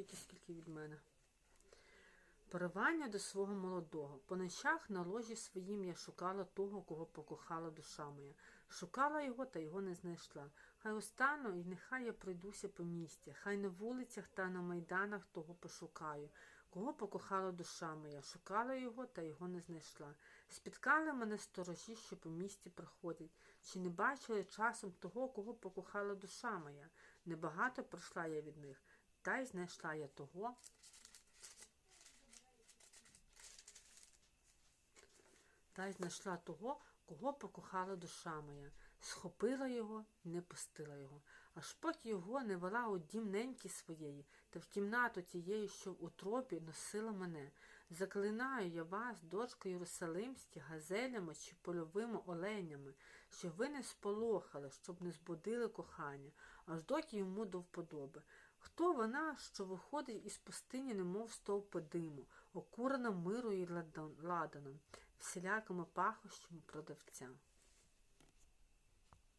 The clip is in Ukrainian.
стільки, скільки від мене. Поривання до свого молодого. По ночах на ложі своїм я шукала того, кого покохала душа моя. Шукала його, та його не знайшла. Хай остану, і нехай я пройдуся по місті, хай на вулицях та на майданах того пошукаю. Кого покохала душа моя, шукала його, та його не знайшла. Спіткали мене сторожі, що по місті приходять. Чи не бачили часом того, кого покохала душа моя? Небагато пройшла я від них, та й знайшла я того. Та й знайшла того, кого покохала душа моя, схопила його і не пустила його, аж поки його не вела у дім неньки своєї, та в кімнату тієї, що в утропі носила мене. Заклинаю я вас, дочко Єрусалимські, газелями чи польовими оленями, щоб ви не сполохали, щоб не збудили кохання, аж доки йому до вподоби. Хто вона, що виходить із пустині, немов стовпи диму, окурена миру і ладаном, всілякими пахощами продавця?